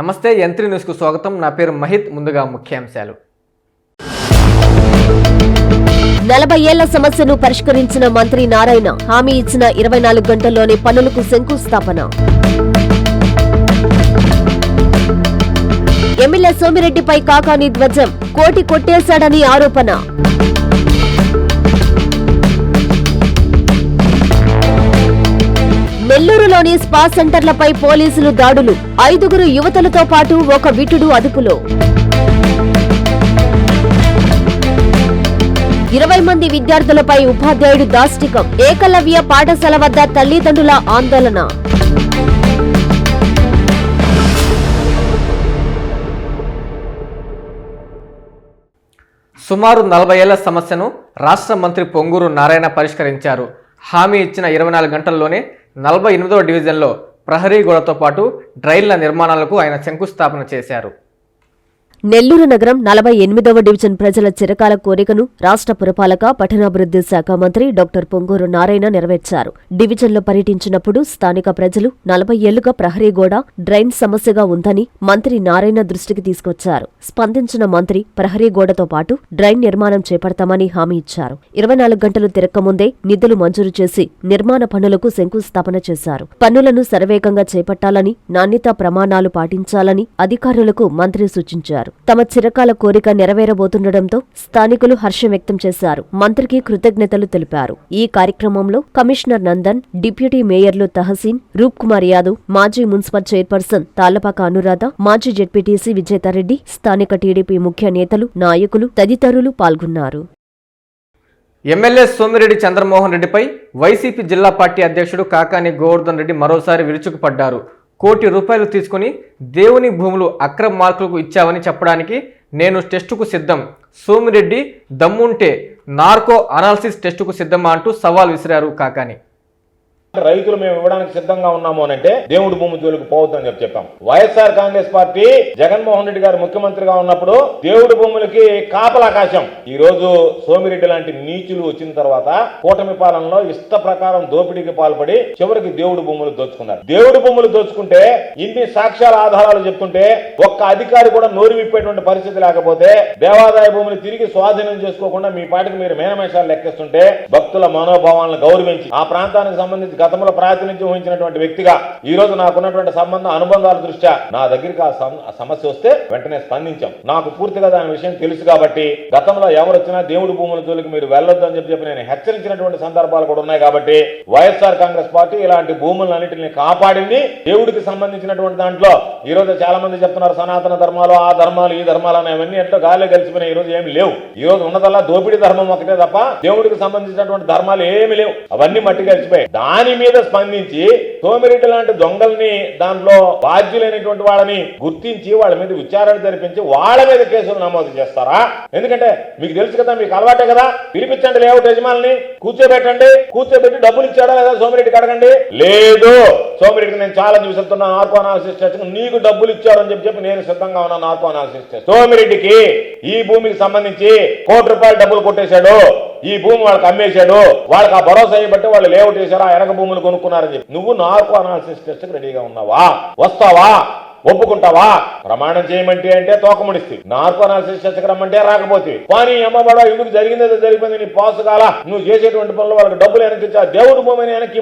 నమస్తే యంత్రి న్యూస్కు స్వాగతం. నా పేరు మహిత్ ముందుగా ముఖ్యాంశాలు. నలభై ఏళ్ళ సమస్యను పరిష్కరించిన మంత్రి నారాయణ హామీ ఇచ్చిన ఇరవై నాలుగు గంటల్లోనే పనులకు శంకుస్థాపన. ఎమ్మెల్యే సోమిరెడ్డిపై కాకాని ధ్వజం కోటి కొట్టేశాడని ఆరోపణ. నెల్లూరులోని స్పా సెంటర్లపై పోలీసులు దాడులు. ఐదుగురు యువతులతో పాటు ఒక విటుడు అదుపులో. ఇరవై మంది విద్యార్థులపై ఉపాధ్యాయుడు దాష్టికం. ఏకలవ్య పాఠశాల వద్ద తల్లిదండ్రుల ఆందోళన. సుమారు నలభై ఏళ్ళ సమస్యను రాష్ట్ర మంత్రి పొంగూరు నారాయణ పరిష్కరించారు. హామీ ఇచ్చిన ఇరవై నాలుగు గంటల్లోనే నలభై ఎనిమిదవ డివిజన్లో ప్రహరీ గోడతో పాటు డ్రైన్ల నిర్మాణాలకు ఆయన శంకుస్థాపన చేశారు. నెల్లూరు నగరం నలభై ఎనిమిదవ డివిజన్ ప్రజల చిరకాల కోరికను రాష్ట్ర పురపాలక పట్టణాభివృద్ధి శాఖ మంత్రి డాక్టర్ పొంగూరు నారాయణ నెరవేర్చారు. డివిజన్లో పర్యటించినప్పుడు స్థానిక ప్రజలు నలభై ఏళ్ళుగా ప్రహరీ గోడ డ్రైన్ సమస్యగా ఉందని మంత్రి నారాయణ దృష్టికి తీసుకొచ్చారు. స్పందించిన మంత్రి ప్రహరీ గోడతో పాటు డ్రైన్ నిర్మాణం చేపడతామని హామీ ఇచ్చారు. ఇరవై నాలుగు గంటలు తిరక్కముందే నిధులు మంజూరు చేసి నిర్మాణ పనులకు శంకుస్థాపన చేశారు. పనులను శరవేగంగా చేపట్టాలని నాణ్యతా ప్రమాణాలు పాటించాలని అధికారులకు మంత్రి సూచించారు. తమ చిరకాల కోరిక నెరవేరబోతుండటంతో స్థానికులు హర్షం వ్యక్తం చేశారు. మంత్రికి కృతజ్ఞతలు తెలిపారు. ఈ కార్యక్రమంలో కమిషనర్ నందన్ డిప్యూటీ మేయర్లు తహసీన్ రూప్ కుమార్ యాదవ్ మాజీ మున్సిపల్ చైర్పర్సన్ తాళ్ళపాక అనురాధ మాజీ జెడ్పీటీసీ విజేతారెడ్డి స్థానిక టీడీపీ ముఖ్య నేతలు నాయకులు తదితరులు పాల్గొన్నారు. ఎమ్మెల్యే సోమిరెడ్డి చంద్రమోహన్ రెడ్డిపై వైసీపీ జిల్లా పార్టీ అధ్యక్షుడు కాకాని గోవర్ధన్ రెడ్డి మరోసారి విరుచుకుపడ్డారు. కోటి రూపాయలు తీసుకుని దేవుని భూములు అక్రమ మార్కులకు ఇచ్చావని చెప్పడానికి నేను టెస్టుకు సిద్ధం. సోమిరెడ్డి దమ్ముంటే నార్కో అనాలిసిస్ టెస్టుకు సిద్ధమా అంటూ సవాల్ విసిరారు కాకాని. రైతులు మేము ఇవ్వడానికి సిద్ధంగా ఉన్నాము అని అంటే దేవుడి భూమి జోలికి పోవద్దని చెప్పి చెప్పాం. YSR Congress party Jaganmohan Reddy garu ముఖ్యమంత్రిగా ఉన్నప్పుడు దేవుడి భూములకి కాపలాకాశం ఈ రోజు సోమిరెడ్డి లాంటి నీచులు వచ్చిన తర్వాత కూటమి పాలనలో ఇష్ట ప్రకారం దోపిడీకి పాల్పడి చివరికి దేవుడి భూములు దోచుకున్నారు. దేవుడి భూములు దోచుకుంటే ఇన్ని సాక్ష్యాల ఆధారాలు చెప్తుంటే ఒక్క అధికారి కూడా నోరు విప్పేటువంటి పరిస్థితి లేకపోతే దేవాదాయ భూములు తిరిగి స్వాధీనం చేసుకోకుండా మీ పాటికి మీరు మేనమేషాలు లెక్కిస్తుంటే భక్తుల మనోభావాలను గౌరవించి ఆ ప్రాంతానికి సంబంధించి గతంలో ప్రాతినిధ్యం వహించినటువంటి వ్యక్తిగా ఈ రోజు నాకున్నటువంటి సంబంధ అనుబంధాల దృష్ట్యా నా దగ్గరికి ఆ సమస్య వస్తే వెంటనే స్పందించాం. నాకు పూర్తిగా దాని విషయం తెలుసు కాబట్టి గతంలో ఎవరు వచ్చినా దేవుడి భూముల జోలికి మీరు వెళ్ళొద్దు అని చెప్పి చెప్పి నేను హెచ్చరించినటువంటి సందర్భాలు కూడా ఉన్నాయి కాబట్టి వైఎస్ఆర్ కాంగ్రెస్ పార్టీ ఇలాంటి భూములన్నింటినీ కాపాడింది. దేవుడికి సంబంధించినటువంటి దాంట్లో ఈ రోజు చాలా మంది చెప్తున్నారు సనాతన ధర్మాలు ఆ ధర్మాలు ఈ ధర్మాలు అనేవన్నీ ఎట్లా గాలి కలిసిపోయినాయి ఈ రోజు ఏమి లేవు. ఈ రోజు ఉన్నదల్లా దోపిడీ ధర్మం ఒకటే తప్ప దేవుడికి సంబంధించినటువంటి ధర్మాలు ఏమి లేవు. అవన్నీ మట్టి కలిసిపోయాయి దాని మీద స్పందించి సోమిరెడ్డి లాంటి దొంగల్ని దాంట్లో బాధ్యులైనటువంటి వాళ్ళని గుర్తించి వాళ్ళ మీద విచారణ జరిపించి వాళ్ళ మీద కేసులు నమోదు చేస్తారా? ఎందుకంటే మీకు తెలుసు కదా మీకు అలవాటే కదా. పిలిపించండి లేఅవుట్ యజమాని కూర్చోబెట్టండి కూర్చోబెట్టి డబ్బులు ఇచ్చాడా లేదా సోమిరెడ్డికి అడగండి? లేదు. సోమిరెడ్డికి నేను చాలా చూసేస్తున్నాను ఆర్కో అనాలిసిస్ చేస్తాను నీకు డబ్బులు ఇచ్చారు అని చెప్పి చెప్పి నేను సిద్ధంగా ఉన్నాను ఆర్కో అనాలిసిస్ చేస్తాను సోమిరెడ్డికి ఈ భూమికి సంబంధించి కోటి రూపాయలు డబ్బులు కొట్టేశాడు. ఈ భూమి వాళ్ళకి అమ్మేశాడు వాళ్ళకి ఆ భరోసా ఇవ్వబట్టి వాళ్ళు లేఅవుట్ చేశారు ఆ వెనక భూములు కొనుక్కున్నారని చెప్పి. నువ్వు నాకు అనాలిసిస్ టెస్ట్కి రెడీగా ఉన్నావా? వస్తావా? ఒప్పుకుంటావా? ప్రమాణం చేయమంటే అంటే తోకముడిస్తే. నార్కో రమ్మంటే రాకపోతే. కానీ అమ్మబడా ఎందుకు జరిగిందో జరిగిపోయింది నీ పాసు కాల? నువ్వు చేసేటువంటి పనులు వాళ్ళకి డబ్బులు వెనక్కి దేవుడు భూమిని వెనక్కి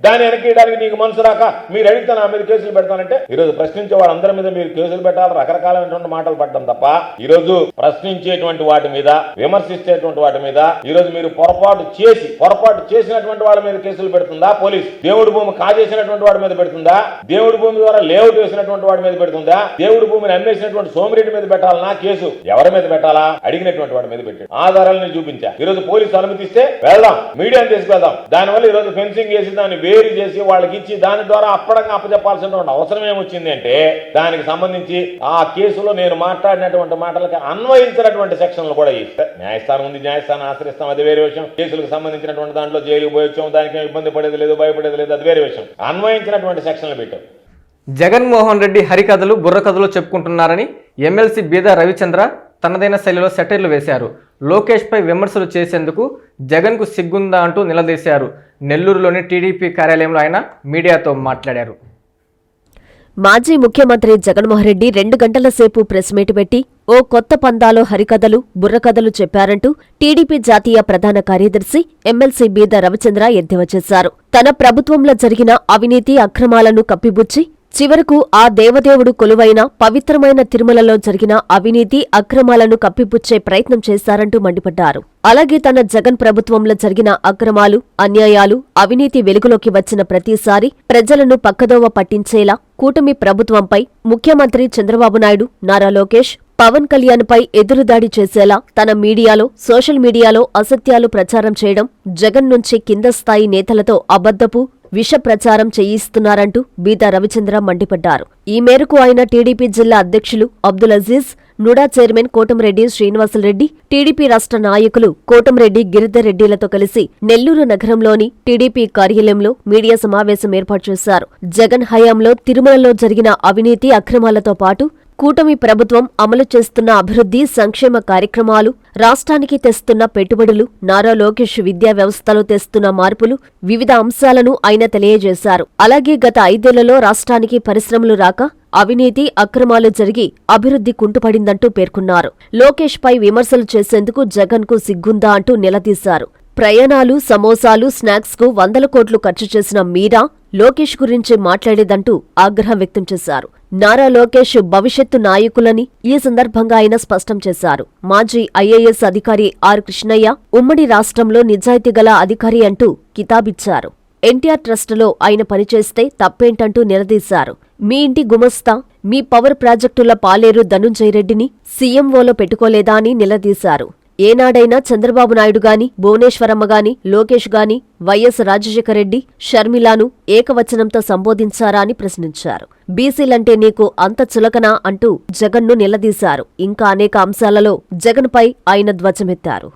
దాన్ని వెనక్కి నీకు మనసు రాక మీరు అడిగితే నా మీద కేసులు పెడతానంటే ఈ రోజు ప్రశ్నించే వాళ్ళందరి మీద మీరు కేసులు పెట్టాలి రకరకాలైనటువంటి మాటలు పడడం తప్ప. ఈ రోజు ప్రశ్నించేటువంటి వాటి మీద విమర్శించేటువంటి వాటి మీద ఈ రోజు మీరు పొరపాటు చేసి పొరపాటు చేసినటువంటి వాళ్ళ మీద కేసులు పెడుతుందా? పోలీస్. దేవుడి భూమి కాజేసినటువంటి వాడి మీద పెడుతుందా? దేవుడి భూమి ద్వారా లేఅవుట్ వేసినటువంటి వాడి మీద పెడుతుందా? దేవుడు భూమిని అమ్మేసినటువంటి సోమిరెడ్డి మీద పెట్టాలనా? కేసు ఎవరి మీద పెట్టాలా? అడిగినటువంటి వాడి మీద పెట్టాడు. ఆధారాలను చూపించా. ఈ రోజు పోలీసు అనుమతిస్తే వెళ్దాం. మీడియాను తీసుకెళ్దాం దానివల్ల ఈ రోజు ఫెన్సింగ్ చేసి దాన్ని వేరు చేసి వాళ్ళకి ఇచ్చి దాని ద్వారా అప్పడంగా అప్పచెప్పాల్సినటువంటి అవసరం ఏమొచ్చింది అంటే దానికి సంబంధించి ఆ కేసులో నేను మాట్లాడినటువంటి మాటలకు అన్వయించినటువంటి సెక్షన్లు కూడా ఇస్తే న్యాయస్థానం ఉంది న్యాయస్థానం ఆశ్రయిస్తాం. అది వేరే విషయం. కేసులకు సంబంధించినటువంటి దాంట్లో జైలుకు పోయి దానికి ఇబ్బంది పడేది లేదు భయపడేది లేదు. అది వేరే విషయం. అన్వయించినటువంటి సెక్షన్లు పెట్టాం. జగన్మోహన్ రెడ్డి హరికథలు బుర్రకథలు చెప్పుకుంటున్నారని ఎమ్మెల్సీ బీదా రవిచంద్ర తనదైన శైలిలో సెటైర్లు వేశారు. లోకేష్పై విమర్శలు చేసేందుకు జగన్కు సిగ్గుందా అంటూ నిలదీశారు. నెల్లూరులోని టీడీపీ కార్యాలయంలో ఆయన మీడియాతో మాట్లాడారు. మాజీ ముఖ్యమంత్రి జగన్మోహన్ రెడ్డి రెండు గంటల సేపు ప్రెస్ మీట్ పెట్టి ఓ కొత్త పందాలో హరికథలు బుర్రకథలు చెప్పారంటూ టీడీపీ జాతీయ ప్రధాన కార్యదర్శి ఎమ్మెల్సీ బీద రవిచంద్ర ఎద్దేవా చేశారు. తన ప్రభుత్వంలో జరిగిన అవినీతి అక్రమాలను కప్పిబుచ్చి చివరకు ఆ దేవదేవుడు కొలువైన పవిత్రమైన తిరుమలలో జరిగిన అవినీతి అక్రమాలను కప్పిపుచ్చే ప్రయత్నం చేశారంటూ మండిపడ్డారు. అలాగే తన జగన్ ప్రభుత్వంలో జరిగిన అక్రమాలు అన్యాయాలు అవినీతి వెలుగులోకి వచ్చిన ప్రతిసారి ప్రజలను పక్కదోవ పట్టించేలా కూటమి ప్రభుత్వంపై ముఖ్యమంత్రి చంద్రబాబు నాయుడు నారా లోకేష్ పవన్ కళ్యాణ్ పై ఎదురుదాడి చేసేలా తన మీడియాలో సోషల్ మీడియాలో అసత్యాలు ప్రచారం చేయడం జగన్ నుంచి కింద స్థాయి నేతలతో అబద్ధపు విష ప్రచారం చేయిస్తున్నారంటూ బీదా రవిచంద్ర మండిపడ్డారు. ఈ మేరకు ఆయన టీడీపీ జిల్లా అధ్యక్షులు Abdul Aziz NUDA chairman Kotamreddy Srinivasareddy TDP రాష్ట్ర నాయకులు కోటంరెడ్డి గిరిధర్ రెడ్డిలతో కలిసి నెల్లూరు నగరంలోని టీడీపీ కార్యాలయంలో మీడియా సమావేశం ఏర్పాటు చేశారు. జగన్ హయాంలో తిరుమలలో జరిగిన అవినీతి అక్రమాలతో పాటు కూటమి ప్రభుత్వం అమలు చేస్తున్న అభివృద్ధి సంక్షేమ కార్యక్రమాలు రాష్ట్రానికి తెస్తున్న పెట్టుబడులు నారా లోకేష్ విద్యా వ్యవస్థలో తెస్తున్న మార్పులు వివిధ అంశాలను ఆయన తెలియజేశారు. అలాగే గత ఐదేళ్ళలో రాష్ట్రానికి పరిశ్రమలు రాక అవినీతి అక్రమాలు జరిగి అభివృద్ధి కుంటుపడిందంటూ పేర్కొన్నారు. లోకేష్ పై విమర్శలు చేసేందుకు జగన్కు సిగ్గుందా అంటూ నిలదీశారు. ప్రయాణాలు సమోసాలు స్నాక్స్కు వందల కోట్లు ఖర్చు చేసిన మీరా లోకేష్ గురించి మాట్లాడేదంటూ ఆగ్రహం వ్యక్తం చేశారు. నారా లోకేష్ భవిష్యత్తు నాయకులని ఈ సందర్భంగా ఆయన స్పష్టం చేశారు. మాజీ ఐఏఎస్ అధికారి ఆర్ కృష్ణయ్య ఉమ్మడి రాష్ట్రంలో నిజాయితీగల అధికారి అంటూ కితాబిచ్చారు. ఎన్టీఆర్ ట్రస్టులో ఆయన పనిచేస్తే తప్పేంటంటూ నిలదీశారు. మీ ఇంటి గుమస్తా మీ పవర్ ప్రాజెక్టుల పాలేరు ధనుంజయ రెడ్డిని సీఎంఓలో పెట్టుకోలేదా అని నిలదీశారు. ఏనాడైనా చంద్రబాబు నాయుడు గాని భువనేశ్వరమ్మ గాని లోకేష్ గాని వైఎస్ రాజశేఖర రెడ్డి షర్మిలాను ఏకవచనంతో సంబోధించారా అని ప్రశ్నించారు. బీసీలంటే నీకు అంత చులకనా అంటూ జగన్ను నిలదీశారు. ఇంకా అనేక అంశాలలో జగన్పై ఆయన ధ్వజమెత్తారు.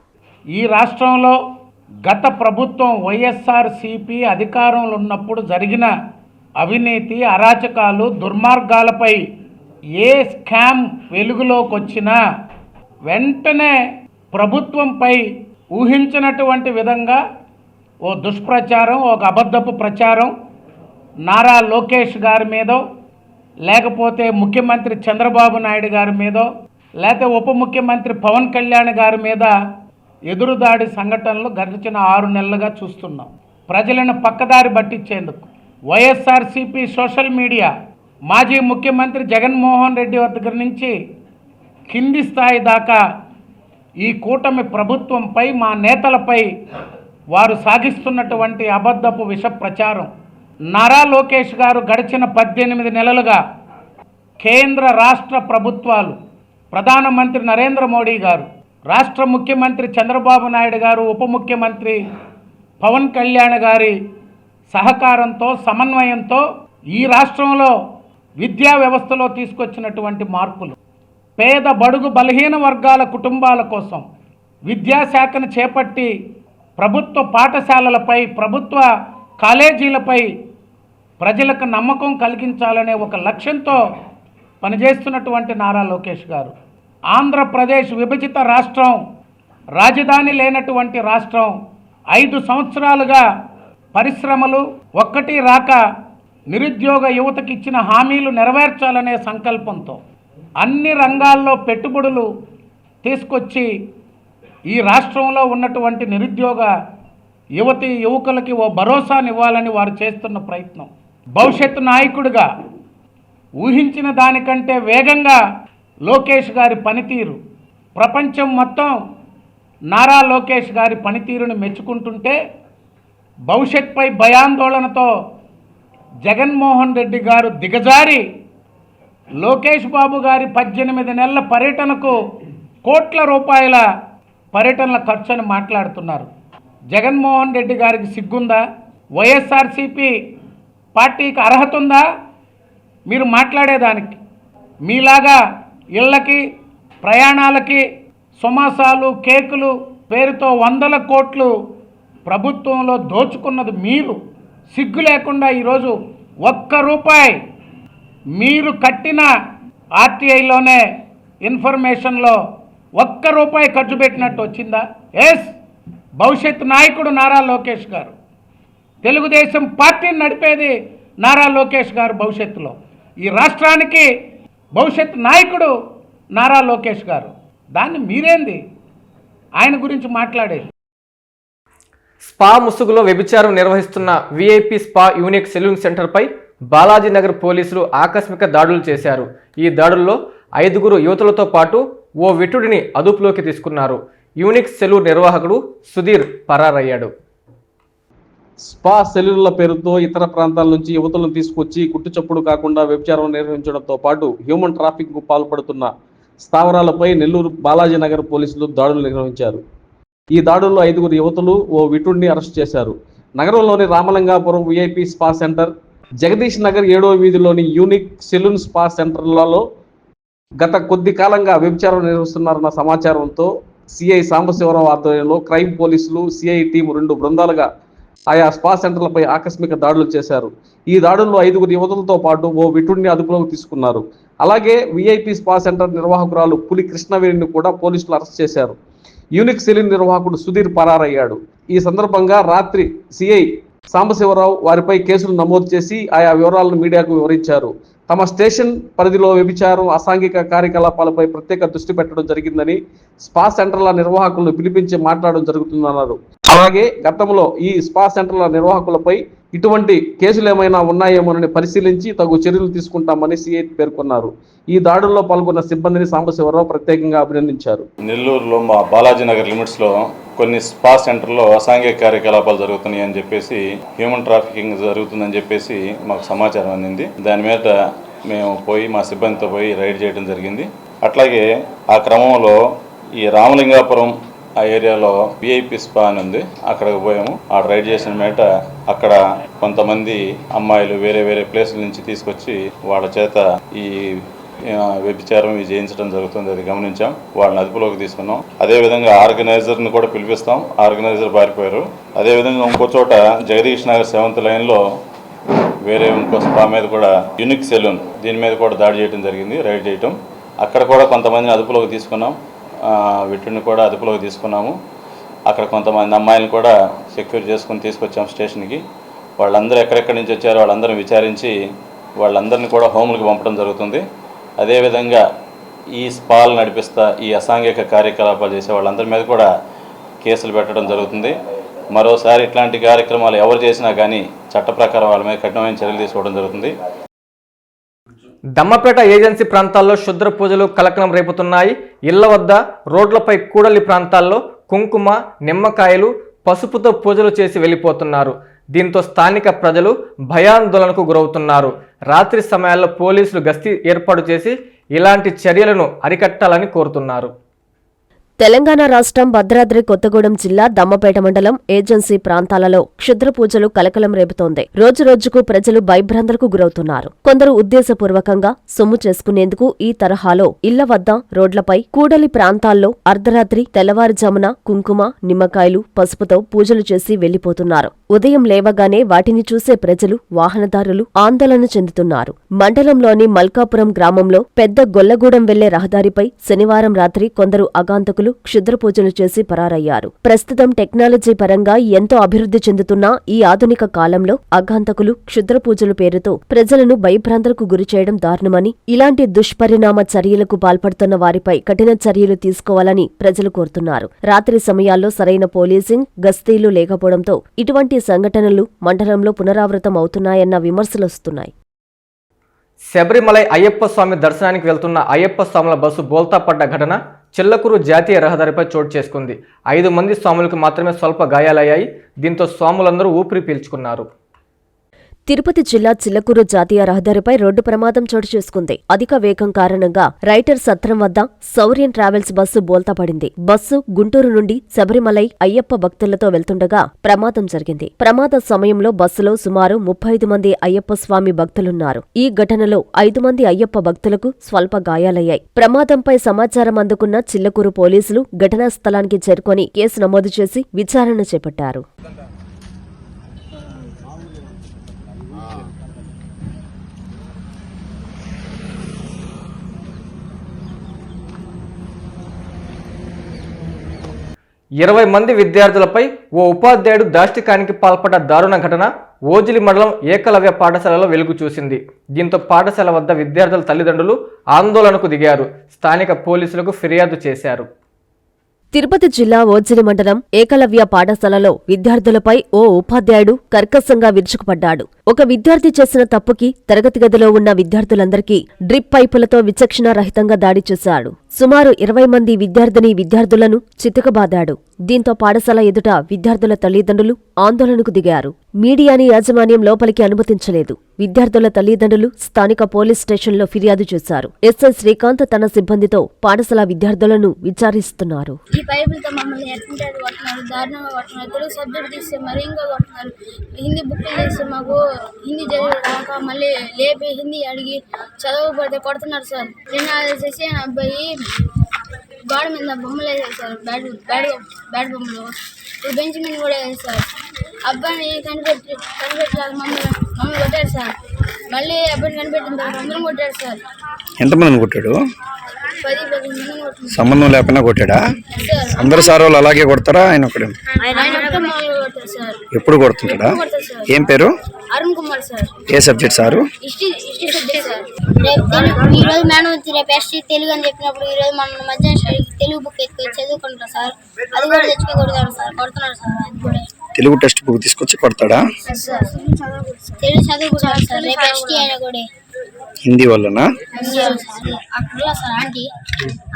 ఈ రాష్ట్రంలో గత ప్రభుత్వం వైఎస్ఆర్ సిపి అధికారంలో ఉన్నప్పుడు జరిగిన అవినీతి అరాచకాలు దుర్మార్గాలపై ఏ స్కామ్ వెలుగులోకి వచ్చినా వెంటనే ప్రభుత్వంపై ఊహించినటువంటి విధంగా ఓ దుష్ప్రచారం ఒక అబద్ధపు ప్రచారం నారా లోకేష్ గారి మీదో లేకపోతే ముఖ్యమంత్రి చంద్రబాబు నాయుడు గారి మీదో లేకపోతే ఉప ముఖ్యమంత్రి పవన్ కళ్యాణ్ గారి మీద ఎదురుదాడి సంఘటనలు గడిచిన ఆరు నెలలుగా చూస్తున్నాం. ప్రజలను పక్కదారి పట్టించేందుకు వైఎస్ఆర్సీపీ సోషల్ మీడియా మాజీ ముఖ్యమంత్రి జగన్మోహన్ రెడ్డి దగ్గర నుంచి కింది స్థాయి దాకా ఈ కూటమి ప్రభుత్వంపై మా నేతలపై వారు సాగిస్తున్నటువంటి అబద్ధపు విష ప్రచారం నారా లోకేష్ గారు గడిచిన పద్దెనిమిది నెలలుగా కేంద్ర రాష్ట్ర ప్రభుత్వాలు ప్రధానమంత్రి నరేంద్ర మోడీ గారు రాష్ట్ర ముఖ్యమంత్రి చంద్రబాబు నాయుడు గారు ఉప ముఖ్యమంత్రి పవన్ కళ్యాణ్ గారి సహకారంతో సమన్వయంతో ఈ రాష్ట్రంలో విద్యా వ్యవస్థలో తీసుకొచ్చినటువంటి మార్పులు. పేద బడుగు బలహీన వర్గాల కుటుంబాల కోసం విద్యాశాఖను చేపట్టి ప్రభుత్వ పాఠశాలలపై ప్రభుత్వ కాలేజీలపై ప్రజలకు నమ్మకం కలిగించాలనే ఒక లక్ష్యంతో పనిచేస్తున్నటువంటి నారా లోకేష్ గారు. ఆంధ్రప్రదేశ్ విభజిత రాష్ట్రం రాజధాని లేనటువంటి రాష్ట్రం ఐదు సంవత్సరాలుగా పరిశ్రమలు ఒక్కటి రాక నిరుద్యోగ యువతకి ఇచ్చిన హామీలు నెరవేర్చాలనే సంకల్పంతో అన్ని రంగాల్లో పెట్టుబడులు తీసుకొచ్చి ఈ రాష్ట్రంలో ఉన్నటువంటి నిరుద్యోగ యువతి యువకులకి ఓ భరోసానివ్వాలని వారు చేస్తున్న ప్రయత్నం. భవిష్యత్తు నాయకుడిగా ఊహించిన దానికంటే వేగంగా లోకేష్ గారి పనితీరు ప్రపంచం మొత్తం నారా లోకేష్ గారి పనితీరును మెచ్చుకుంటుంటే భవిష్యత్పై భయాందోళనతో జగన్మోహన్ రెడ్డి గారు దిగజారి లోకేష్ బాబు గారి పద్దెనిమిది నెలల పర్యటనకు కోట్ల రూపాయల పర్యటనల ఖర్చు అని మాట్లాడుతున్నారు. జగన్మోహన్ రెడ్డి గారికి సిగ్గుందా? వైఎస్ఆర్సీపీ పార్టీకి అర్హత ఉందా? మీరు మాట్లాడేదానికి. మీలాగా ఇళ్ళకి ప్రయాణాలకి సుమాసాలు కేకులు పేరుతో వందల కోట్లు ప్రభుత్వంలో దోచుకున్నది మీరు. సిగ్గు లేకుండా ఈరోజు ఒక్క రూపాయి మీరు కట్టిన ఆర్టీఐలోనే ఇన్ఫర్మేషన్లో ఒక్క రూపాయి ఖర్చు పెట్టినట్టు వచ్చిందా? ఎస్ భవిష్యత్ నాయకుడు నారా లోకేష్ గారు. తెలుగుదేశం పార్టీని నడిపేది నారా లోకేష్ గారు భవిష్యత్తులో. ఈ రాష్ట్రానికి భవిష్యత్ నాయకుడు నారా లోకేష్ గారు. దాన్ని మీరేంది? ఆయన గురించి మాట్లాడేది. స్పా ముసుగులో వ్యభిచారం నిర్వహిస్తున్న విఐపి స్పా యూనిక్ సెలూన్ సెంటర్పై బాలాజీనగర్ పోలీసులు ఆకస్మిక దాడులు చేశారు. ఈ దాడుల్లో ఐదుగురు యువతులతో పాటు ఓ విటుడిని అదుపులోకి తీసుకున్నారు. యూనిక్ సెలూన్ నిర్వాహకుడు సుధీర్ పరారయ్యాడు. స్పా సెల్యుల పేరుతో ఇతర ప్రాంతాల నుంచి యువతులను తీసుకొచ్చి గుట్టు చప్పుడు కాకుండా వ్యభిచారం నిర్వహించడంతో పాటు హ్యూమన్ ట్రాఫిక్కు పాల్పడుతున్న స్థావరాలపై నెల్లూరు బాలాజీనగర్ పోలీసులు దాడులు నిర్వహించారు. ఈ దాడుల్లో ఐదుగురు యువతులు ఓ విటుడిని అరెస్ట్ చేశారు. నగరంలోని Ramalingapuram VIP spa center Jagadish Nagar ఏడో వీధిలోని యూనిక్ సెలూన్ స్పా సెంటర్లలో గత కొద్ది కాలంగా వ్యభిచారం నిర్వహిస్తున్నారన్న సమాచారంతో సిఐ సాంబశివరావు ఆధ్వర్యంలో క్రైమ్ పోలీసులు సిఐ టీం రెండు బృందాలుగా ఆయా స్పా సెంటర్లపై ఆకస్మిక దాడులు చేశారు. ఈ దాడుల్లో ఐదుగురు యువతులతో పాటు ఓ విటుడిని అదుపులోకి తీసుకున్నారు. అలాగే విఐపి స్పా సెంటర్ నిర్వాహకురాలు పులి కృష్ణవేణిని కూడా పోలీసులు అరెస్ట్ చేశారు. యూనిక్ సెలిన్ నిర్వాహకుడు సుధీర్ పరారయ్యాడు. ఈ సందర్భంగా రాత్రి సిఐ సాంబశివరావు వారిపై కేసులు నమోదు చేసి ఆయా వివరాలను మీడియాకు వివరించారు. తమ స్టేషన్ పరిధిలో వ్యభిచారం అసాంఘిక కార్యకలాపాలపై ప్రత్యేక దృష్టి పెట్టడం జరిగిందని స్పా సెంటర్ల నిర్వాహకులను పిలిపించి మాట్లాడడం జరుగుతుందన్నారు. అలాగే గతంలో ఈ స్పా సెంటర్ల నిర్వాహకులపై ఇటువంటి కేసులు ఏమైనా ఉన్నాయేమోనని పరిశీలించి తగు చర్యలు తీసుకుంటామని సిఐ పేర్కొన్నారు. ఈ దాడుల్లో పాల్గొన్న సిబ్బందిని సాంబశివరావు ప్రత్యేకంగా అభినందించారు. నెల్లూరులో మా బాలాజీ నగర్ లిమిట్స్లో కొన్ని స్పా సెంటర్లో అసాంఘిక కార్యకలాపాలు జరుగుతున్నాయి అని చెప్పేసి హ్యూమన్ ట్రాఫికింగ్ జరుగుతుందని చెప్పేసి మాకు సమాచారం అందింది. దాని మీద మేము పోయి మా సిబ్బందితో పోయి రైడ్ చేయడం జరిగింది. అట్లాగే ఆ క్రమంలో ఈ రామలింగాపురం ఆ ఏరియాలో విఐపి స్పా అని ఉంది. అక్కడికి పోయాము. ఆ రైడ్ చేసిన మేట అక్కడ కొంతమంది అమ్మాయిలు వేరే వేరే ప్లేసుల నుంచి తీసుకొచ్చి వాళ్ళ చేత ఈ వ్యభిచారం ఇవి చేయించడం జరుగుతుంది. అది గమనించాం. వాళ్ళని అదుపులోకి తీసుకున్నాం. అదే విధంగా ఆర్గనైజర్ని కూడా పిలిపిస్తాం. ఆర్గనైజర్ పారిపోయారు. అదే విధంగా ఇంకో చోట జగదీష్ నగర్ సెవెంత్ లైన్లో వేరే ఇంకో స్పా మీద కూడా యూనిక్ సెలూన్ దీని మీద కూడా దాడి చేయడం జరిగింది. రైడ్ చేయటం. అక్కడ కూడా కొంతమందిని అదుపులోకి తీసుకున్నాం. వీటిని కూడా అదుపులోకి తీసుకున్నాము. అక్కడ కొంతమంది అమ్మాయిలను కూడా సెక్యూర్ చేసుకొని తీసుకొచ్చాము స్టేషన్కి. వాళ్ళందరూ ఎక్కడెక్కడి నుంచి వచ్చారో వాళ్ళందరిని విచారించి వాళ్ళందరినీ కూడా హోములకు పంపడం జరుగుతుంది. అదేవిధంగా ఈ స్పాల్ నడిపిస్తా ఈ అసాంఘిక కార్యకలాపాలు చేసే వాళ్ళందరి మీద కూడా కేసులు పెట్టడం జరుగుతుంది. మరోసారి ఇట్లాంటి కార్యక్రమాలు ఎవరు చేసినా కానీ చట్ట ప్రకారం వాళ్ళ మీద కఠినమైన చర్యలు తీసుకోవడం జరుగుతుంది. దమ్మపేట ఏజెన్సీ ప్రాంతాల్లో శుద్ర పూజలు కలకలం రేపుతున్నాయి. ఇళ్ళ వద్ద రోడ్లపై కూడలి ప్రాంతాల్లో కుంకుమ నిమ్మకాయలు పసుపుతో పూజలు చేసి వెళ్ళిపోతున్నారు. దీంతో స్థానిక ప్రజలు భయాందోళనకు గురవుతున్నారు. రాత్రి సమయాల్లో పోలీసులు గస్తీ ఏర్పాటు చేసి ఇలాంటి చర్యలను అరికట్టాలని కోరుతున్నారు. తెలంగాణ రాష్ట్రం భద్రాద్రి కొత్తగూడెం జిల్లా దమ్మపేట మండలం ఏజెన్సీ ప్రాంతాలలో క్షుద్ర పూజలు కలకలం రేపుతోంది. రోజురోజుకు ప్రజలు భయభ్రాంతులకు గురవుతున్నారు. కొందరు ఉద్దేశపూర్వకంగా సొమ్ము చేసుకునేందుకు ఈ తరహాలో ఇళ్ళ వద్ద రోడ్లపై కూడలి ప్రాంతాల్లో అర్ధరాత్రి తెల్లవారుజామున కుంకుమ నిమ్మకాయలు పసుపుతో పూజలు చేసి వెళ్ళిపోతున్నారు ఉదయం లేవగానే వాటిని చూసే ప్రజలు వాహనదారులు ఆందోళన చెందుతున్నారు. మండలంలోని మల్కాపురం గ్రామంలో పెద్ద గొల్లగూడెం వెళ్ళే రహదారిపై శనివారం రాత్రి కొందరు అగాంతకులు క్షుద్ర పూజలు చేసి పరారయ్యారు. ప్రస్తుతం టెక్నాలజీ పరంగా ఎంతో అభివృద్ధి చెందుతున్న ఈ ఆధునిక కాలంలో అఘాంతకులు క్షుద్ర పూజల పేరుతో ప్రజలను భయభ్రాంతులకు గురిచేయడం దారుణమని ఇలాంటి దుష్పరిణామ చర్యలకు పాల్పడుతున్న వారిపై కఠిన చర్యలు తీసుకోవాలని ప్రజలు కోరుతున్నారు. రాత్రి సమయాల్లో సరైన పోలీసింగ్ గస్తీలు లేకపోవడంతో ఇటువంటి సంఘటనలు మండలంలో పునరావృతం అవుతున్నాయన్న విమర్శలొస్తున్నాయి శబరిమలై అయ్యప్ప స్వామి దర్శనానికి వెళ్తున్న అయ్యప్ప స్వాముల బస్సు బోల్తా పడ్డ ఘటన చిల్లకూరు జాతీయ రహదారిపై చోటు చేసుకుంది. ఐదు మంది స్వాములకు మాత్రమే స్వల్ప గాయాలయ్యాయి. దీంతో స్వాములందరూ ఊపిరి పీల్చుకున్నారు. తిరుపతి జిల్లా చిల్లకూరు జాతీయ రహదారిపై రోడ్డు ప్రమాదం చోటు చేసుకుంది. అధిక వేగం కారణంగా రైటర్ సత్రం వద్ద సౌర్యన్ ట్రావెల్స్ బస్సు బోల్తా పడింది బస్సు గుంటూరు నుండి శబరిమలై అయ్యప్ప భక్తులతో వెళ్తుండగా ప్రమాదం జరిగింది. ప్రమాద సమయంలో బస్సులో సుమారు ముప్పై ఐదు మంది అయ్యప్ప స్వామి భక్తులున్నారు. ఈ ఘటనలో ఐదు మంది అయ్యప్ప భక్తులకు స్వల్ప గాయాలయ్యాయి. ప్రమాదంపై సమాచారం అందుకున్న చిల్లకూరు పోలీసులు ఘటనా స్థలానికి చేరుకొని కేసు నమోదు చేసి విచారణ చేపట్టారు. ఇరవై మంది విద్యార్థులపై ఓ ఉపాధ్యాయుడు దాష్టికానికి పాల్పడ్డ దారుణ ఘటన ఓజిలి మండలం ఏకలవ్య పాఠశాలలో వెలుగు చూసింది. దీంతో పాఠశాల వద్ద విద్యార్థుల తల్లిదండ్రులు ఆందోళనకు దిగారు. స్థానిక పోలీసులకు ఫిర్యాదు చేశారు. తిరుపతి జిల్లా ఓజిలి మండలం ఏకలవ్య పాఠశాలలో విద్యార్థులపై ఓ ఉపాధ్యాయుడు కర్కశంగా విరుచుకుపడ్డాడు. ఒక విద్యార్థి చేసిన తప్పుకి తరగతి గదిలో ఉన్న విద్యార్థులందరికీ డ్రిప్ పైపులతో విచక్షణ రహితంగా దాడి చేశాడు. సుమారు ఇరవై మంది విద్యార్థిని విద్యార్థులను చితకబాదాడు. దీంతో పాఠశాల ఎదుట విద్యార్థుల తల్లిదండ్రులు ఆందోళనకు దిగారు. మీడియాని యాజమాన్యం లోపలికి అనుమతించలేదు. విద్యార్థుల తల్లిదండ్రులు స్థానిక పోలీస్ స్టేషన్లో ఫిర్యాదు చేశారు. ఎస్ఐ శ్రీకాంత్ తన సిబ్బందితో పాఠశాల విద్యార్థులను విచారిస్తున్నారు. ఈ పైపులతో మమ్మల్ని ఎట్టుంటే కొడుతున్నారు దారుణంగా కొడుతున్నారు తెలుగు సబ్జెక్ట్ తీస్తే మరీ కొడుతున్నారు హిందీ బుక్ తీస్తే మాకు హిందీ చదివి రాక మళ్ళీ లేపి హిందీ అడిగి చదవకపోతే కొడుతున్నారు సార్. నిన్న చేసి అబ్బాయి గోడ మీద బొమ్మలు వేసారు సార్. బ్యాడ్ బ్యాడ్ బ్యాడ్ బొమ్మలు. బెంచ్ మీద కూడా వేసారు అబ్బాయిని కనిపెట్టి కనిపెట్టలేదు మమ్మల్ని మమ్మల్ని కొట్టారు సార్. మళ్ళీ అబ్బాయిని కనిపెట్టిన తర్వాత అందరం కొట్టారు సార్. ఎంతమందిని కొట్టాడు? సంబంధం లేకుండా కొట్టాడా? అందరు సార్ వాళ్ళు అలాగే కొడతారా? ఆయన ఒకడు సార్. ఎప్పుడు కొడుతుంటాడా? ఏం పేరు? అరుణ్ కుమార్ సార్. ఏ సబ్జెక్ట్ సారు. రేపు రోజు మేడం వచ్చి రేపు ఎస్టీ తెలుగు అని చెప్పినప్పుడు ఈ రోజు మన స్టడీకి తెలుగు బుక్ ఎత్తుకొని చదువుకుంటారు సార్. అది కూడా తెచ్చుకొని కొడతారు సార్ కొడుతున్నారు సార్ అది కూడా. తెలుగు టెక్స్ట్ బుక్ తీసుకొచ్చి కొడతాడా? సార్ తెలుగు చదువుకుంటారు సార్ రేపు ఎస్టీ అయినా కూడా. హిందీ వల్లనా అక్కడ సార్ ఆంటీ.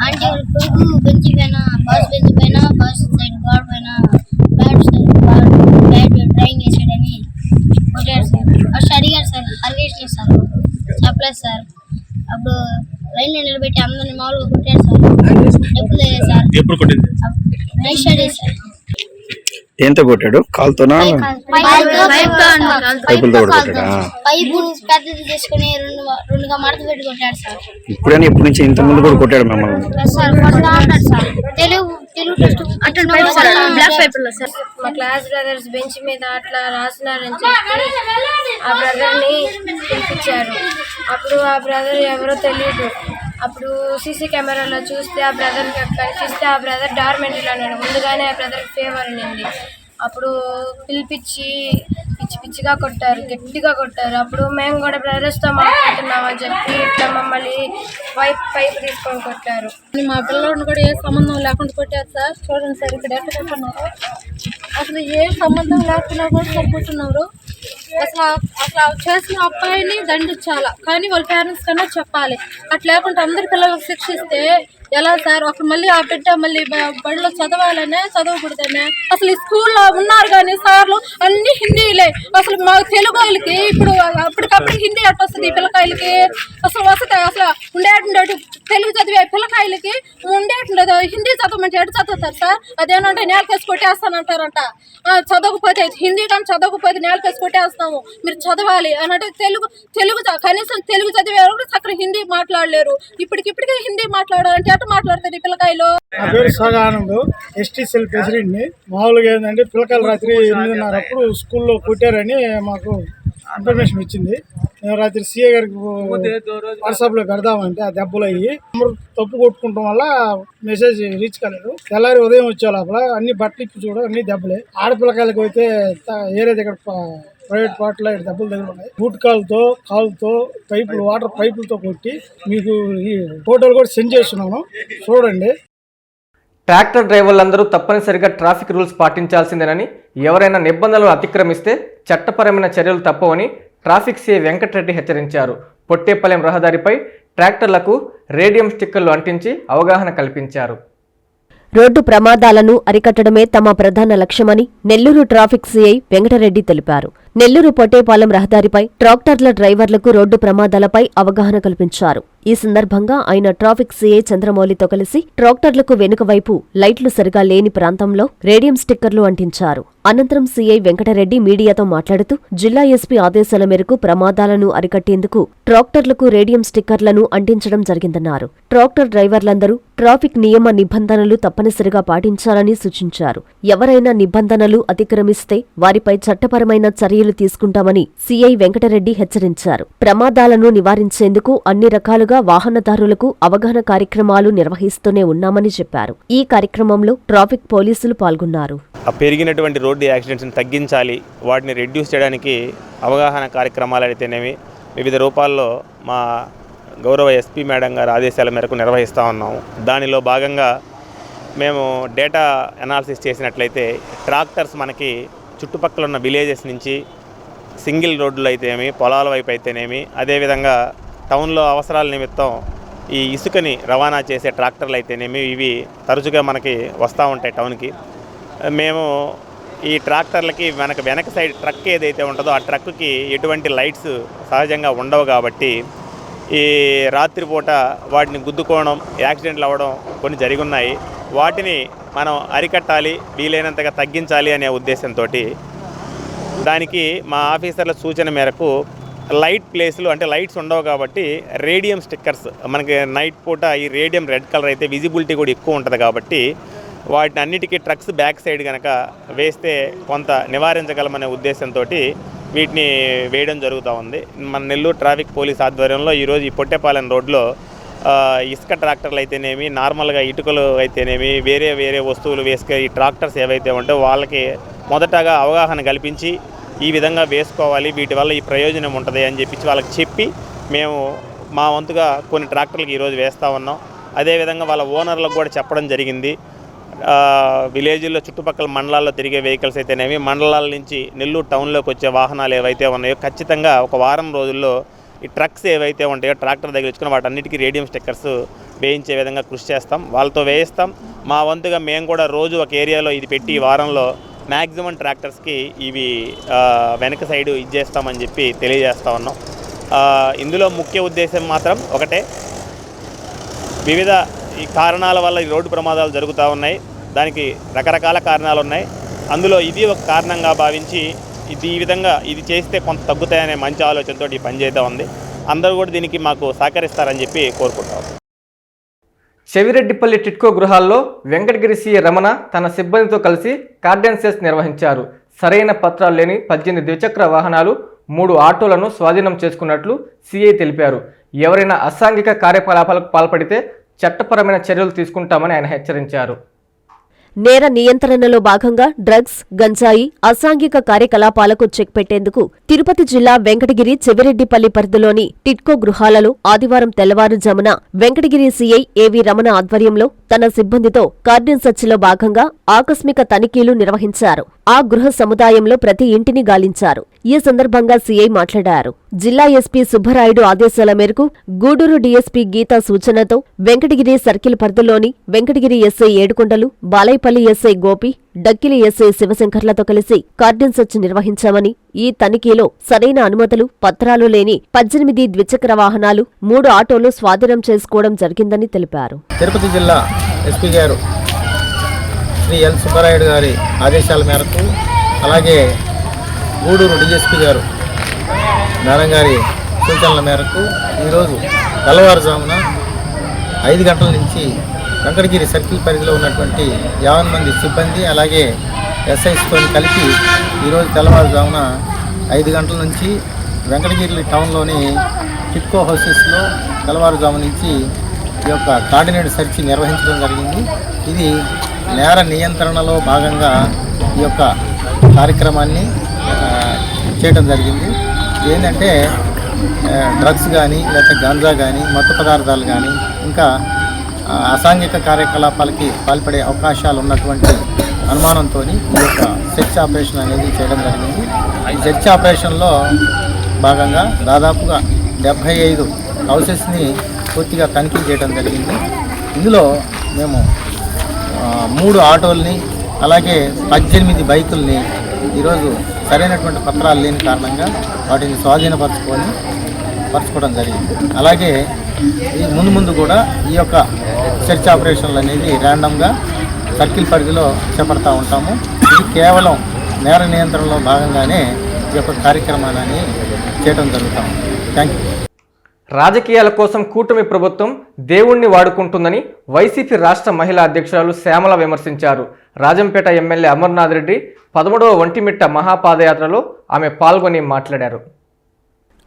ఆంటీ కొడుకు బెంచ్ పైన బాస్ బెంచ్ పైన బాస్ సైడ్ గోడ పైన బ్యాట్ సార్ బ్యాట్ డ్రాయింగ్ వేసాడని కొట్టాడు సార్. ఫస్ట్ అడిగారు సార్ సార్ చెప్పలేదు సార్. అప్పుడు లైన్లో నిలబెట్టి అందరిని మామూలుగా కొట్టాడు సార్. డబ్బులు లేదు సార్. ఎప్పుడు కొట్టింది? Night study sir. ఏంతో కొట్టాడు? కాలుతోనా? పైపులతో కూడా కొట్టాడా పైపు పెద్దది తీసుకుని రెండు రెండుగా మడత పెట్టి కొట్టాడు సార్. ఇప్పుడైనా ఇప్పటి నుంచి ఇంత ముందు కూడా కొట్టాడు మిమ్మల్ని? సార్ కొడతా ఉంటాడు సార్. తెలుగు మా క్లాస్ బ్రదర్స్ బెంచ్ మీద అట్లా రాసినారని చెప్పి ఆ బ్రదర్ని పిలిపించారు. అప్పుడు ఆ బ్రదర్ ఎవరో తెలియదు అప్పుడు సీసీ కెమెరాలో చూస్తే ఆ బ్రదర్ కనిపిస్తే ఆ బ్రదర్ డార్మెంటరీలో ఉన్నాడు. ముందుగానే ఆ బ్రదర్ ఫేవర్ ఉన్నింది అప్పుడు పిలిపించి పిచ్చి పిచ్చిగా కొట్టారు గట్టిగా కొట్టారు. అప్పుడు మేము కూడా బ్రదర్స్తో మాట్లాడుతున్నాం అని చెప్పి ఇట్లా మమ్మల్ని వైఫ్ పైప్ తీసుకొని కొట్టారు. మా పిల్లలను కూడా ఏ సంబంధం లేకుండా కొట్టారు సార్? చూడండి సార్ ఇక్కడ ఎక్కడ కొట్టున్నారు అసలు ఏ సంబంధం లేకుండా కూడా కొట్టున్నారు అసలు అసలు చేసిన అబ్బాయిని దండించాలా? కానీ వాళ్ళ పేరెంట్స్ కన్నా చెప్పాలి. అట్లా లేకుండా అందరి పిల్లలకు శిక్షిస్తే ఎలా సార్? ఒక మళ్ళీ ఆ బిడ్డ మళ్ళీ బడిలో చదవాలనే చదవకూడదనే? అసలు ఈ స్కూల్లో ఉన్నారు కానీ సార్లు అన్ని హిందీలే. అసలు మా తెలుగు వాళ్ళకి ఇప్పుడు అప్పటికప్పుడు హిందీ అట్ట వస్తుంది పిల్లకాయలకి. అసలు వస్తుంది అసలు ఉండేటుండేటు తెలుగు చదివే పిల్లకాయలకి ఉండేటుండదు హిందీ చదవమంటే ఎటు చదువుతారు సార్? అదేనంటే నేలకేసి కొట్టేస్తానంటారంట. చదవకపోతే హిందీ కానీ చదవకపోతే నేలకేసి కొట్టేస్తాము. మీరు చదవాలి అని అంటే తెలుగు తెలుగు కనీసం తెలుగు చదివే వాళ్ళు చక్కగా హిందీ మాట్లాడలేరు. ఇప్పటికిప్పటికే హిందీ మాట్లాడాలంటే మాట మాట్లాడతారు ఈ పిల్లకాయలు? నా పేరు సగానందు ఎస్టీ సెల్ ప్రెసిడెంట్ని. మామూలుగా ఏంటంటే పిల్లకాయలు రాత్రి ఎనిమిదిన్నర అప్పుడు స్కూల్లో కొట్టారని మాకు ఇన్ఫర్మేషన్ వచ్చింది. మేము రాత్రి సీఏ గారికి వాట్సాప్లో పెడదామంటే ఆ దెబ్బలు అయ్యి తప్పు కొట్టుకుంటాం వల్ల మెసేజ్ రీచ్ కాలేదు. తెల్లారి ఉదయం వచ్చే లోపల అన్ని బట్టలు ఇప్పి చూడ అన్ని దెబ్బలే. ఆడపిల్లకాయలకు అయితే ఏరే దగ్గర ప్రైవేట్ పార్ట్లో ఇక్కడ దెబ్బలు దగ్గర ఉన్నాయి. బూట్ కాలుతో కాలుతో పైపులు వాటర్ పైపులతో కొట్టి మీకు ఈ ఫోటోలు కూడా సెండ్ చేస్తున్నాను. చూడండి. ట్రాక్టర్ డ్రైవర్లందరూ తప్పనిసరిగా ట్రాఫిక్ రూల్స్ పాటించాల్సిందేనని ఎవరైనా నిబంధనలు అతిక్రమిస్తే చట్టపరమైన చర్యలు తప్పవని ట్రాఫిక్ సీఐ వెంకటరెడ్డి హెచ్చరించారు. పొట్టేపల్లెం రహదారిపై ట్రాక్టర్లకు రేడియం స్టిక్కర్లు అంటించి అవగాహన కల్పించారు. రోడ్డు ప్రమాదాలను అరికట్టడమే తమ ప్రధాన లక్ష్యమని నెల్లూరు ట్రాఫిక్ సీఐ వెంకటరెడ్డి తెలిపారు. నెల్లూరు పొట్టేపాలెం రహదారిపై ట్రాక్టర్ల డ్రైవర్లకు రోడ్డు ప్రమాదాలపై అవగాహన కల్పించారు. ఈ సందర్భంగా ఆయన ట్రాఫిక్ సీఏ చంద్రమౌళితో కలిసి ట్రాక్టర్లకు వెనుక వైపు లైట్లు సరిగా లేని ప్రాంతంలో రేడియం స్టిక్కర్లు అంటించారు. అనంతరం సీఐ వెంకటరెడ్డి మీడియాతో మాట్లాడుతూ జిల్లా ఎస్పీ ఆదేశాల మేరకు ప్రమాదాలను అరికట్టేందుకు ట్రాక్టర్లకు రేడియం స్టిక్కర్లను అంటించడం జరిగిందన్నారు. ట్రాక్టర్ డ్రైవర్లందరూ ట్రాఫిక్ నియమ నిబంధనలు తప్పనిసరిగా పాటించాలని సూచించారు. ఎవరైనా నిబంధనలు అతిక్రమిస్తే వారిపై చట్టపరమైన చర్యలు తీసుకుంటామని సీఐ వెంకటరెడ్డి హెచ్చరించారు. ప్రమాదాలను నివారించేందుకు అన్ని రకాలుగా వాహనదారులకు అవగాహన కార్యక్రమాలు నిర్వహిస్తూనే ఉన్నామని చెప్పారు. ఈ కార్యక్రమంలో ట్రాఫిక్ పోలీసులు పాల్గొన్నారు. పెరిగినటువంటి రోడ్డు యాక్సిడెంట్స్ని తగ్గించాలి వాటిని రెడ్యూస్ చేయడానికి అవగాహన కార్యక్రమాలు అయితేనేమి వివిధ రూపాల్లో మా గౌరవ ఎస్పీ మేడం గారి ఆదేశాల మేరకు నిర్వహిస్తూ ఉన్నాము దానిలో భాగంగా మేము డేటా అనాలిసిస్ చేసినట్లయితే ట్రాక్టర్స్ మనకి చుట్టుపక్కల ఉన్న విలేజెస్ నుంచి సింగిల్ రోడ్లు అయితేనేమి పొలాల వైపు అయితేనేమి అదేవిధంగా టౌన్లో అవసరాల నిమిత్తం ఈ ఇసుకని రవాణా చేసే ట్రాక్టర్లు అయితేనేమి ఇవి తరచుగా మనకి వస్తూ ఉంటాయి టౌన్కి. మేము ఈ ట్రాక్టర్లకి వెనక వెనక సైడ్ ట్రక్ ఏదైతే ఉంటుందో ఆ ట్రక్కి ఎటువంటి లైట్స్ సహజంగా ఉండవు కాబట్టి ఈ రాత్రిపూట వాటిని గుద్దుకోవడం యాక్సిడెంట్లు అవ్వడం కొన్ని జరిగి ఉన్నాయి వాటిని మనం అరికట్టాలి వీలైనంతగా తగ్గించాలి అనే ఉద్దేశంతో దానికి మా ఆఫీసర్ల సూచన మేరకు లైట్ ప్లేస్లు అంటే లైట్స్ ఉండవు కాబట్టి రేడియం స్టిక్కర్స్ మనకి నైట్ పూట ఈ రేడియం రెడ్ కలర్ అయితే విజిబిలిటీ కూడా ఎక్కువ ఉంటుంది కాబట్టి వాటిని అన్నిటికీ ట్రక్స్ బ్యాక్ సైడ్ కనుక వేస్తే కొంత నివారించగలమనే ఉద్దేశంతో వీటిని వేయడం జరుగుతూ ఉంది. మన నెల్లూరు ట్రాఫిక్ పోలీస్ ఆధ్వర్యంలో ఈరోజు ఈ పొట్టేపాలెం రోడ్లో ఇసుక ట్రాక్టర్లు అయితేనేమి నార్మల్గా ఇటుకలు అయితేనేమి వేరే వేరే వస్తువులు వేసుకే ఈ ట్రాక్టర్స్ ఏవైతే ఉంటే వాళ్ళకి మొదటగా అవగాహన కల్పించి ఈ విధంగా వేసుకోవాలి వీటి వల్ల ఈ ప్రయోజనం ఉంటుంది అని చెప్పి వాళ్ళకి చెప్పి మేము మా వంతుగా కొన్ని ట్రాక్టర్లకు ఈరోజు వేస్తూ ఉన్నాం. అదేవిధంగా వాళ్ళ ఓనర్లకు కూడా చెప్పడం జరిగింది. విలేజ్లో చుట్టుపక్కల మండలాల్లో తిరిగే వెహికల్స్ అయితేనేమి మండలాల నుంచి నెల్లూరు టౌన్లోకి వచ్చే వాహనాలు ఏవైతే ఉన్నాయో ఖచ్చితంగా ఒక వారం రోజుల్లో ఈ ట్రక్స్ ఏవైతే ఉంటాయో ట్రాక్టర్ దగ్గర ఇచ్చుకుని వాటన్నిటికీ రేడియం స్టిక్కర్స్ వేయించే విధంగా కృషి చేస్తాం. వాళ్ళతో వేయిస్తాం. మా వంతుగా మేము కూడా రోజు ఒక ఏరియాలో ఇది పెట్టి ఈ వారంలో మ్యాక్సిమం ట్రాక్టర్స్కి ఇవి వెనక సైడు ఇచ్చేస్తామని చెప్పి తెలియజేస్తా ఉన్నాం. ఇందులో ముఖ్య ఉద్దేశం మాత్రం ఒకటే. వివిధ ఈ కారణాల వల్ల ఈ రోడ్డు ప్రమాదాలు జరుగుతూ ఉన్నాయి. దానికి రకరకాల కారణాలు ఉన్నాయి. అందులో ఇది ఒక కారణంగా భావించి ఇది ఈ విధంగా ఇది చేస్తే కొంత తగ్గుతాయనే మంచి ఆలోచనతో ఈ పనిచేద్దాం ఉంది. అందరూ కూడా దీనికి మాకు సహకరిస్తారని చెప్పి కోరుకుంటాం. చెవిరెడ్డిపల్లి టిట్కో గృహాల్లో వెంకటగిరి సిఏ రమణ తన సిబ్బందితో కలిసి కార్డెన్సెస్ నిర్వహించారు. సరైన పత్రాలు లేని పద్దెనిమిది ద్విచక్ర వాహనాలు మూడు ఆటోలను స్వాధీనం చేసుకున్నట్లు సిఐ తెలిపారు. ఎవరైనా అసాంఘిక కార్యకలాపాలకు పాల్పడితే చట్టపరమైన చర్యలు తీసుకుంటామని ఆయన హెచ్చరించారు. నేర నియంత్రణలో భాగంగా డ్రగ్స్ గంజాయి అసాంఘిక కార్యకలాపాలకు చెక్ పెట్టేందుకు తిరుపతి జిల్లా వెంకటగిరి చెవిరెడ్డిపల్లి పరిధిలోని టిట్కో గృహాలలో ఆదివారం తెల్లవారుజామున వెంకటగిరి సీఐ ఏవి రమణ ఆధ్వర్యంలో తన సిబ్బందితో కార్డిన్ సర్చ్లో భాగంగా ఆకస్మిక తనిఖీలు నిర్వహించారు. ఆ గృహ సముదాయంలో ప్రతి ఇంటిని గాలించారు. ఈ సందర్భంగా సీఐ మాట్లాడారు. జిల్లా ఎస్పీ సుబ్బరాయుడు ఆదేశాల మేరకు గూడూరు డీఎస్పీ గీతా సూచనతో వెంకటగిరి సర్కిల్ పరిధిలోని Venkatagiri SI Edukondalu Balaipalli SI Gopi Dakkili SI శివశంకర్లతో కలిసి కార్డన్ సెర్చ్ నిర్వహించామని ఈ తనిఖీలో సరైన అనుమతులు పత్రాలు లేని పద్దెనిమిది ద్విచక్ర వాహనాలు మూడు ఆటోలు స్వాధీనం చేసుకోవడం జరిగిందని తెలిపారు. తిరుపతి జిల్లా ఎస్పీ గారు శ్రీ ఎల్ సుబ్బరాయుడు గారి ఆదేశాల మేరకు అలాగే గూడూరు డిఎస్పీ గారు మేడం గారి సూచనల మేరకు ఈరోజు తెల్లవారుజామున ఐదు గంటల నుంచి వెంకటగిరి సర్కిల్ పరిధిలో ఉన్నటువంటి యావన్ మంది సిబ్బంది అలాగే ఎస్ఐస్తో కలిపి ఈరోజు తెల్లవారుజామున ఐదు గంటల నుంచి వెంకటగిరి టౌన్లోని కిట్కో హౌసెస్లో తెల్లవారుజాము నుంచి ఈ యొక్క కార్డినేట్ సెర్చ్ నిర్వహించడం జరిగింది. ఇది నేర నియంత్రణలో భాగంగా ఈ యొక్క కార్యక్రమాన్ని చేయడం జరిగింది. ఏంటంటే డ్రగ్స్ కానీ లేకపోతే గంజా కానీ మత్తు పదార్థాలు కానీ ఇంకా అసాంఘిక కార్యకలాపాలకి పాల్పడే అవకాశాలు ఉన్నటువంటి అనుమానంతో ఈ యొక్క సెర్చ్ ఆపరేషన్ అనేది చేయడం జరిగింది. ఈ సెర్చ్ ఆపరేషన్లో భాగంగా దాదాపుగా డెబ్భై ఐదు హౌసెస్ని పూర్తిగా తనిఖీ చేయడం జరిగింది. ఇందులో మేము మూడు ఆటోల్ని అలాగే పద్దెనిమిది బైకుల్ని ఈరోజు సరైనటువంటి పత్రాలు లేని కారణంగా వాటిని స్వాధీనపరచుకొని పరచుకోవడం జరిగింది. అలాగే ఈ ముందు ముందు కూడా ఈ యొక్క సెర్చ్ ఆపరేషన్లు అనేది ర్యాండమ్గా సర్కిల్ పరిధిలో చేపడతా ఉంటాము. ఇది కేవలం నేర నియంత్రణలో భాగంగానే ఈ యొక్క కార్యక్రమాన్ని చేయడం జరుగుతాం. థ్యాంక్ యూ రాజకీయాల కోసం కూటమి ప్రభుత్వం దేవుణ్ణి వాడుకుంటుందని వైసీపీ రాష్ట్ర మహిళా అధ్యక్షురాలు శ్యామల విమర్శించారు. రాజంపేట ఎమ్మెల్యే అమర్నాథ్ రెడ్డి పదమూడవ ఒంటిమిట్ట మహాపాదయాత్రలో ఆమె పాల్గొని మాట్లాడారు.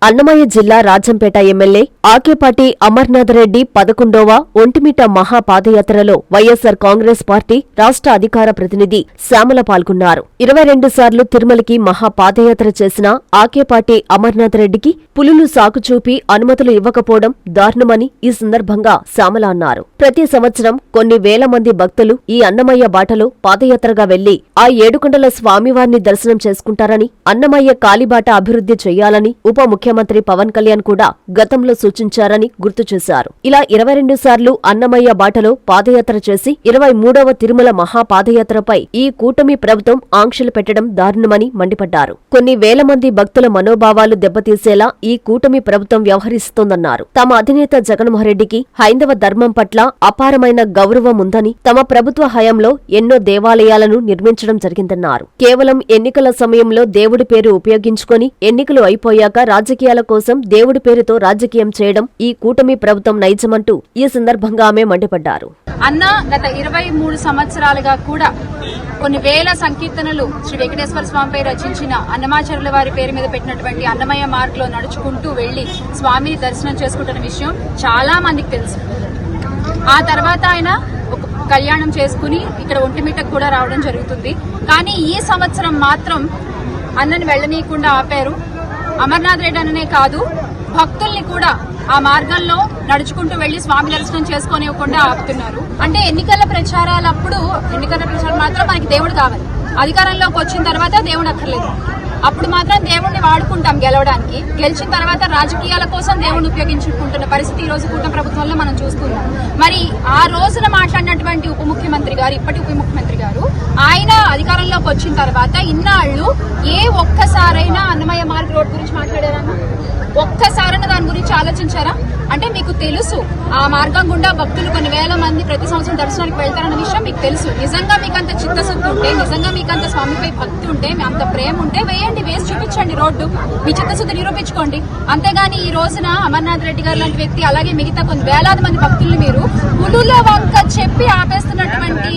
అన్నమయ్య జిల్లా రాజంపేట ఎమ్మెల్యే ఆకేపాటి అమర్నాథ్ రెడ్డి పదకొండవ ఒంటిమిట మహా పాదయాత్రలో వైఎస్సార్ కాంగ్రెస్ పార్టీ రాష్ట్ర అధికార ప్రతినిధి శ్యామల పాల్గొన్నారు. ఇరవై రెండు సార్లు తిరుమలకి మహా పాదయాత్ర చేసిన ఆకేపాటి అమర్నాథ్ రెడ్డికి పులులు సాకు చూపి అనుమతులు ఇవ్వకపోవడం దారుణమని ఈ సందర్భంగా శ్యామల అన్నారు. ప్రతి సంవత్సరం కొన్ని వేల మంది భక్తులు ఈ అన్నమయ్య బాటలో పాదయాత్రగా వెళ్ళి ఆ ఏడుకొండల స్వామివారిని దర్శనం చేసుకుంటారని అన్నమయ్య కాలిబాట అభివృద్ధి చేయాలని ఉప ముఖ్యమంత్రి పవన్ కళ్యాణ్ కూడా గతంలో సూచించారని గుర్తు చేశారు. ఇలా ఇరవై రెండు సార్లు అన్నమయ్య బాటలో పాదయాత్ర చేసి ఇరవై మూడవ తిరుమల మహాపాదయాత్రపై ఈ కూటమి ప్రభుత్వం ఆంక్షలు పెట్టడం దారుణమని మండిపడ్డారు. కొన్ని వేల మంది భక్తుల మనోభావాలు దెబ్బతీసేలా ఈ కూటమి ప్రభుత్వం వ్యవహరిస్తోందన్నారు. తమ అధినేత జగన్మోహన్ రెడ్డికి హైందవ ధర్మం పట్ల అపారమైన గౌరవం ఉందని తమ ప్రభుత్వ హయాంలో ఎన్నో దేవాలయాలను నిర్మించడం జరిగిందన్నారు. కేవలం ఎన్నికల సమయంలో దేవుడి పేరు ఉపయోగించుకొని ఎన్నికలు అయిపోయాక రాజకీయ రాజకీయాల కోసం దేవుడి పేరుతో రాజకీయం చేయడం ఈ కూటమి ప్రభుత్వం నైజమంటూ ఈ సందర్భంగా ఆమె మండిపడ్డారు. అన్న గత ఇరవై మూడు సంవత్సరాలుగా కూడా కొన్ని వేల సంకీర్తనలు శ్రీ వెంకటేశ్వర స్వామిపై రచించిన అన్నమాచార్యుల వారి పేరు మీద పెట్టినటువంటి అన్నమయ్య మార్గంలో నడుచుకుంటూ వెళ్ళి స్వామిని దర్శనం చేసుకుంటున్న విషయం చాలా మందికి తెలుసు. ఆ తర్వాత ఆయన ఒక కళ్యాణం చేసుకుని ఇక్కడ ఒంటిమిటకు కూడా రావడం జరుగుతుంది. కానీ ఈ సంవత్సరం మాత్రం అన్నని వెళ్ళనీయకుండా ఆపారు. అమర్నాథ్ రెడ్డి అననే కాదు. భక్తుల్ని కూడా ఆ మార్గంలో నడుచుకుంటూ వెళ్ళి స్వామి దర్శనం చేసుకోనివ్వకుండా ఆపుతున్నారు. అంటే ఎన్నికల ప్రచారాలప్పుడు ఎన్నికల ప్రచారం మాత్రం మనకి దేవుడు కావాలి. అధికారంలోకి వచ్చిన తర్వాత దేవుడు అక్కర్లేదు. అప్పుడు మాత్రం దేవుణ్ణి వాడుకుంటాం గెలవడానికి. గెలిచిన తర్వాత రాజకీయాల కోసం దేవుణ్ణి ఉపయోగించుకుంటున్న పరిస్థితి ఈ రోజు కూటమి ప్రభుత్వంలో మనం చూస్తున్నాం. మరి ఆ రోజున మాట్లాడినటువంటి ఉప ముఖ్యమంత్రి గారు ఇప్పటి ఉప ముఖ్యమంత్రి గారు ఆయన అధికారంలోకి వచ్చిన తర్వాత ఇన్నాళ్ళు ఏ ఒక్కసారైనా అన్నమయ్య మార్గ్ రోడ్ గురించి మాట్లాడారా ఒక్క ఆలోచించారా? అంటే మీకు తెలుసు ఆ మార్గం గుండా భక్తులు కొన్ని వేల మంది ప్రతి సంవత్సరం దర్శనానికి వెళ్తారన్న విషయం మీకు తెలుసు. నిజంగా మీకు అంత చిత్తశుద్ధి ఉంటే నిజంగా మీకు అంత స్వామిపై భక్తి ఉంటే మీ అంత ప్రేమ ఉంటే వేయండి వేసి చూపించండి రోడ్డు. మీ చిత్తశుద్ధి నిరూపించుకోండి. అంతేగాని ఈ రోజున అమర్నాథ్ రెడ్డి గారు లాంటి వ్యక్తి అలాగే మిగతా కొన్ని వేలాది మంది భక్తుల్ని మీరు పులుల వంక చెప్పి ఆపేస్తున్నటువంటి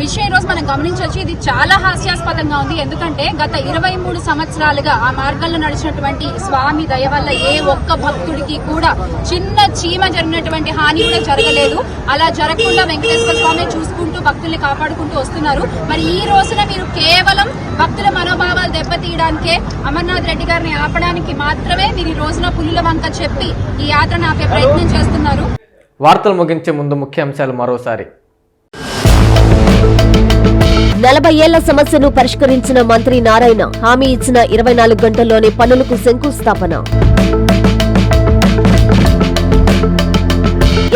విషయం ఈ రోజు మనం గమనించవచ్చు. ఇది చాలా హాస్యాస్పదంగా ఉంది. ఎందుకంటే గత ఇరవై మూడు సంవత్సరాలుగా ఆ మార్గంలో నడిచినటువంటి స్వామి దయ వల్ల ఏ ఒక్క భక్తుడికి కూడా చిన్న చీమ జరిగినటువంటి హాని కూడా జరగలేదు. అలా జరగకుండా వెంకటేశ్వర స్వామి చూసుకుంటూ భక్తుల్ని కాపాడుకుంటూ వస్తున్నారు. మరి ఈ రోజున మీరు కేవలం భక్తుల మనోభావాలు దెబ్బతీయడానికే అమర్నాథ్ రెడ్డి గారిని ఆపడానికి మాత్రమే మీరు ఈ రోజున పులుల వంక చెప్పి ఈ యాత్రను ఆపే ప్రయత్నం చేస్తున్నారు. వార్తలు ముగించే ముందు ముఖ్యాంశాలు మరోసారి. నలభై ఏళ్ళ సమస్యను పరిష్కరించిన మంత్రి నారాయణ హామీ ఇచ్చిన ఇరవై నాలుగు గంటల్లోనే పనులకు శంకుస్థాపన.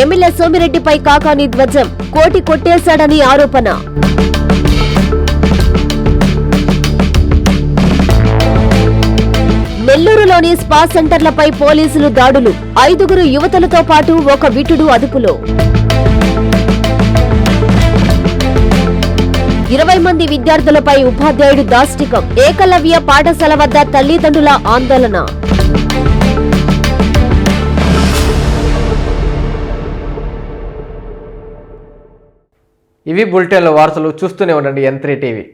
ఎమ్మెల్యే సోమిరెడ్డిపై కాకాని ధ్వజం కోటి కొట్టేశాడని ఆరోపణ. నెల్లూరులోని స్పా సెంటర్లపై పోలీసులు దాడులు. ఐదుగురు యువతలతో పాటు ఒక విటుడు అదుపులో. ఇరవై మంది విద్యార్థులపై ఉపాధ్యాయుడు దాష్టికం. ఏకలవ్య పాఠశాల వద్ద తల్లిదండ్రుల ఆందోళన. ఇవి బులెటిన్ల వార్తలు చూస్తూనే ఉండండి ఎన్ త్రీ టీవీ